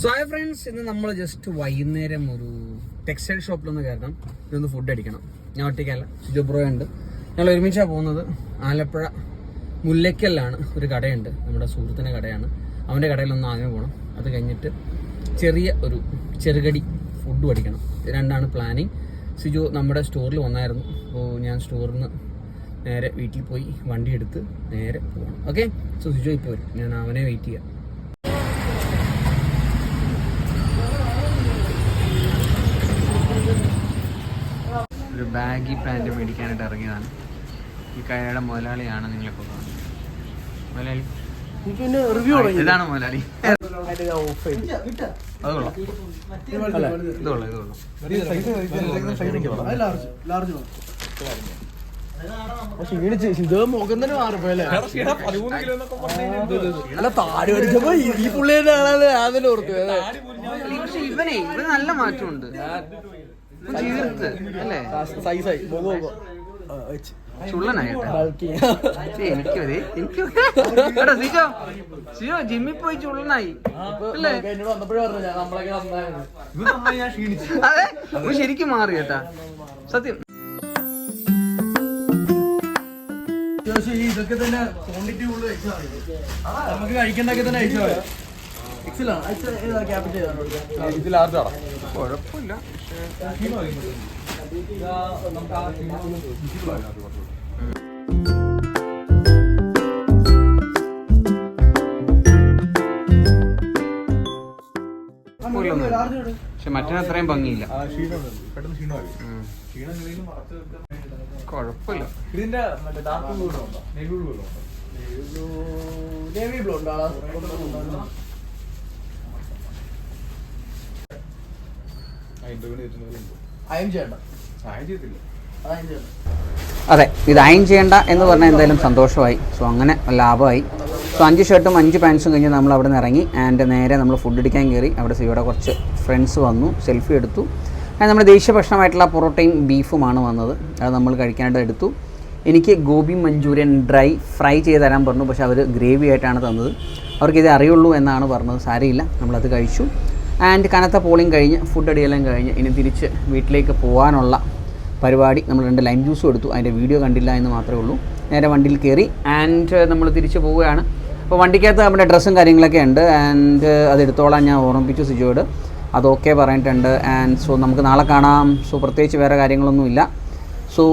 So hi friends ഇന്ന് നമ്മൾ just വൈകുന്നേരം ഒരു ടെക്സ്റ്റൈൽ ഷോപ്പിലൊന്ന് കയറണം ഇതൊന്ന് ഫുഡ് അടിക്കണം. ഞാൻ ഒറ്റയ്ക്കല്ല. ഷിജു ബ്രോ ഉണ്ട്. ഞങ്ങൾ ഒരുമിച്ചാണ് പോകുന്നത്. ആലപ്പുഴ മുല്ലയ്ക്കലിലാണ് ഒരു കടയുണ്ട്. നമ്മുടെ സുഹൃത്തിന്റെ കടയാണ്. അവന്റെ കടയിലൊന്ന് ആദ്യം പോകണം അത് കഴിഞ്ഞിട്ട് ചെറിയ ഒരു ചെറുകടി ഫുഡ് ഇത് രണ്ടാണ് പ്ലാനിങ് സിജു നമ്മുടെ സ്റ്റോറിൽ വന്നായിരുന്നു. അപ്പോൾ ഞാൻ സ്റ്റോറിൽ നിന്ന് നേരെ വീട്ടിൽ പോയി വണ്ടി എടുത്ത് നേരെ പോകണം ഓക്കെ സോ സിജു ഇപ്പോൾ വരും. ഞാൻ അവനെ വെയിറ്റ് ചെയ്യാം. ഒരു ബാഗി പാന്റ് മേടിക്കാനായിട്ട് ഇറങ്ങിയതാണ്. ഈ കടയുടെ മുതലാളിയാണ് നിങ്ങളൊക്കെ കാണുന്നത് മുതലാളി. ഇതാണ് മുതലാളി. അല്ല താടി അടിച്ചപ്പോ ഈ- ആണല്ലേ. പക്ഷെ ഇവനെ ഇവന് നല്ല മാറ്റമുണ്ട്. സൈസായി എനിക്ക് ജിമ്മിൽ പോയി ചുള്ളനായി. അതെ? ശരിക്കും മാറി കേട്ടാ. സത്യം. ഇതൊക്കെ തന്നെ ക്വാണ്ടിറ്റി മതി നമുക്ക് കഴിക്കണ്ടൊക്കെ തന്നെ ക്യാപിറ്റൽ കുഴപ്പമില്ല. പക്ഷെ മറ്റേ അത്രയും ഭംഗിയില്ല. കുഴപ്പമില്ല. ഇതിന്റെ ഡാർക്ക് ബ്ലൂ ഉണ്ടോ? നേവി ബ്ലൂ ഉണ്ടോ? നേവി ബ്ലൂ ഉണ്ടോ? അയം ചെയ്യണ്ട. സഹായം ചെയ്തില്ല അയം ചെയ്യണ്ട. അതെ ഇത് അയൺ ചെയ്യേണ്ട എന്ന് പറഞ്ഞാൽ എന്തായാലും സന്തോഷമായി. സോ അങ്ങനെ ലാഭമായി. സോ അഞ്ച് ഷർട്ടും അഞ്ച് പാൻസും കഴിഞ്ഞ് നമ്മൾ അവിടെ നിന്ന് ഇറങ്ങി. ആൻഡ് നേരെ നമ്മൾ ഫുഡ് അടിക്കാൻ കയറി. അവിടെ സിയുടെ കുറച്ച് ഫ്രണ്ട്സ് വന്നു സെൽഫി എടുത്തു. ആൻഡ് നമ്മുടെ ദേശീയ ഭക്ഷണമായിട്ടുള്ള പൊറോട്ടയും ബീഫുമാണ് വന്നത്. അത് നമ്മൾ കഴിക്കാനായിട്ട് എടുത്തു. എനിക്ക് ഗോബി മഞ്ചൂരിയൻ ഡ്രൈ ഫ്രൈ ചെയ്ത് തരാൻ പറഞ്ഞു. പക്ഷേ അവർ ഗ്രേവി ആയിട്ടാണ് തന്നത്. അവർക്കിത് ഇത് അറിയുള്ളൂ എന്നാണ് പറഞ്ഞത്. സാരമില്ല. നമ്മളത് കഴിച്ചു. ആൻഡ് കനത്ത പോളിങ് കഴിഞ്ഞ് ഫുഡ് അടിയെല്ലാം കഴിഞ്ഞ് ഇനി തിരിച്ച് വീട്ടിലേക്ക് പോകാനുള്ള പരിപാടി നമ്മൾ രണ്ട് ലൈം ജ്യൂസും എടുത്തു. അതിന്റെ വീഡിയോ കണ്ടില്ല എന്ന് മാത്രമേ ഉള്ളൂ. നേരെ വണ്ടിയിൽ കയറി ആൻഡ് നമ്മൾ തിരിച്ച് പോവുകയാണ്. അപ്പോൾ വണ്ടിക്കകത്ത് നമ്മുടെ ഡ്രസ്സും കാര്യങ്ങളൊക്കെ ഉണ്ട്. ആൻഡ് അത് എടുത്തോളാൻ ഞാൻ ഓർമ്മിപ്പിച്ചു സിജോയോട്. അതൊക്കെ പറഞ്ഞിട്ടുണ്ട്. ആൻഡ് സോ നമുക്ക് നാളെ കാണാം. സോ പ്രത്യേകിച്ച് വേറെ കാര്യങ്ങളൊന്നുമില്ല. So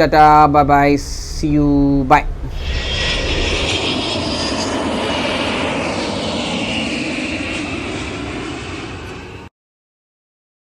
tata bye bye see you bye